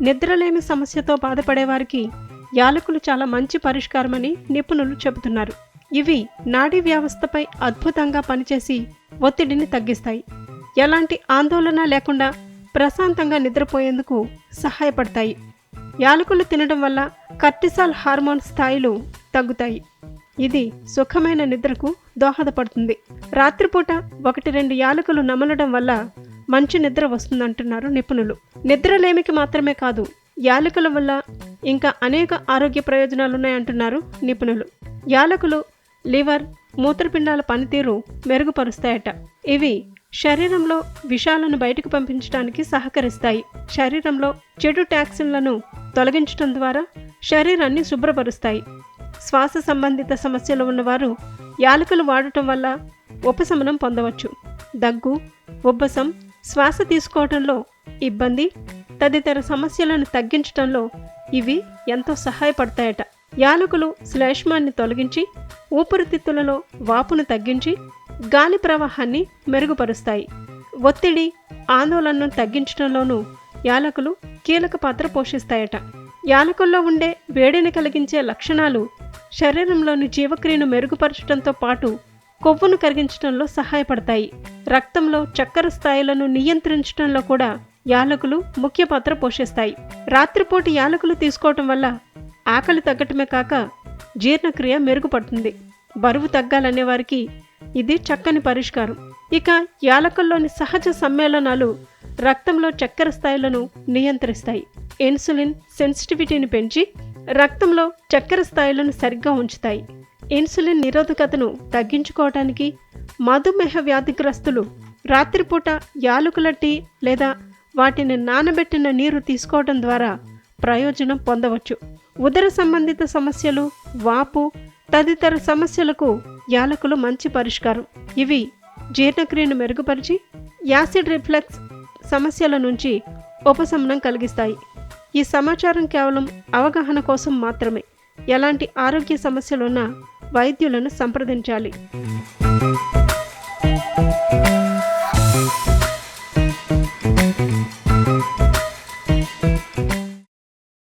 నిద్రలేమి సమస్యతో బాధపడేవారికి యాలకులు చాలా మంచి పరిష్కారమని నిపుణులు చెబుతున్నారు. ఇవి నాడీ వ్యవస్థపై అద్భుతంగా పనిచేసి ఒత్తిడిని తగ్గిస్తాయి. ఎలాంటి ఆందోళన లేకుండా ప్రశాంతంగా నిద్రపోయేందుకు సహాయపడతాయి. యాలకులు తినడం వల్ల కర్టిసాల్ హార్మోన్ స్థాయిలు తగ్గుతాయి. ఇది సుఖమైన నిద్రకు దోహదపడుతుంది. రాత్రిపూట ఒకటి రెండు యాలకులు నమలడం వల్ల మంచి నిద్ర వస్తుందంటున్నారు నిపుణులు. నిద్రలేమికి మాత్రమే కాదు యాలకుల వల్ల ఇంకా అనేక ఆరోగ్య ప్రయోజనాలున్నాయంటున్నారు నిపుణులు. యాలకులు లివర్ మూత్రపిండాల పనితీరు మెరుగుపరుస్తాయట. ఇవి శరీరంలో విషాలను బయటకు పంపించడానికి సహకరిస్తాయి. శరీరంలో చెడు టాక్సిన్లను తొలగించడం ద్వారా శరీరాన్ని శుభ్రపరుస్తాయి. శ్వాస సంబంధిత సమస్యలు ఉన్నవారు యాలకులు వాడటం వల్ల ఉపశమనం పొందవచ్చు. దగ్గు ఉబ్బసం శ్వాస తీసుకోవడంలో ఇబ్బంది తదితర సమస్యలను తగ్గించడంలో ఇవి ఎంతో సహాయపడతాయట. యాలకులు శ్లేష్మాన్ని తొలగించి ఊపిరితిత్తులలో వాపును తగ్గించి గాలి ప్రవాహాన్ని మెరుగుపరుస్తాయి. ఒత్తిడి ఆందోళనను తగ్గించడంలోనూ యాలకులు కీలక పాత్ర పోషిస్తాయట. యాలకుల్లో ఉండే వేడిని కలిగించే లక్షణాలు శరీరంలోని జీవక్రియను మెరుగుపరచడంతో పాటు కొవ్వును కరిగించడంలో సహాయపడతాయి. రక్తంలో చక్కెర స్థాయిలను నియంత్రించడంలో కూడా యాలకులు ముఖ్య పాత్ర పోషిస్తాయి. రాత్రిపూట యాలకులు తీసుకోవటం వల్ల ఆకలి తగ్గటమే కాక జీర్ణక్రియ మెరుగుపడుతుంది. బరువు తగ్గాలనే వారికి ఇది చక్కని పరిష్కారం. ఇక యాలకుల్లోని సహజ సమ్మేళనాలు రక్తంలో చక్కెర స్థాయిలను నియంత్రిస్తాయి. ఇన్సులిన్ సెన్సిటివిటీని పెంచి రక్తంలో చక్కెర స్థాయిలను సరిగ్గా ఉంచుతాయి. ఇన్సులిన్ నిరోధకతను తగ్గించుకోవటానికి మధుమేహ వ్యాధిగ్రస్తులు రాత్రిపూట యాలకుల టీ లేదా వాటిని నానబెట్టిన నీరు తీసుకోవడం ద్వారా ప్రయోజనం పొందవచ్చు. ఉదర సంబంధిత సమస్యలు వాపు తదితర సమస్యలకు యాలకులు మంచి పరిష్కారం. ఇవి జీర్ణక్రియను మెరుగుపరిచి యాసిడ్ రిఫ్లెక్స్ సమస్యల నుంచి ఉపశమనం కలిగిస్తాయి. ఈ సమాచారం కేవలం అవగాహన కోసం మాత్రమే. ఎలాంటి ఆరోగ్య సమస్యలున్నా వైద్యులను సంప్రదించాలి.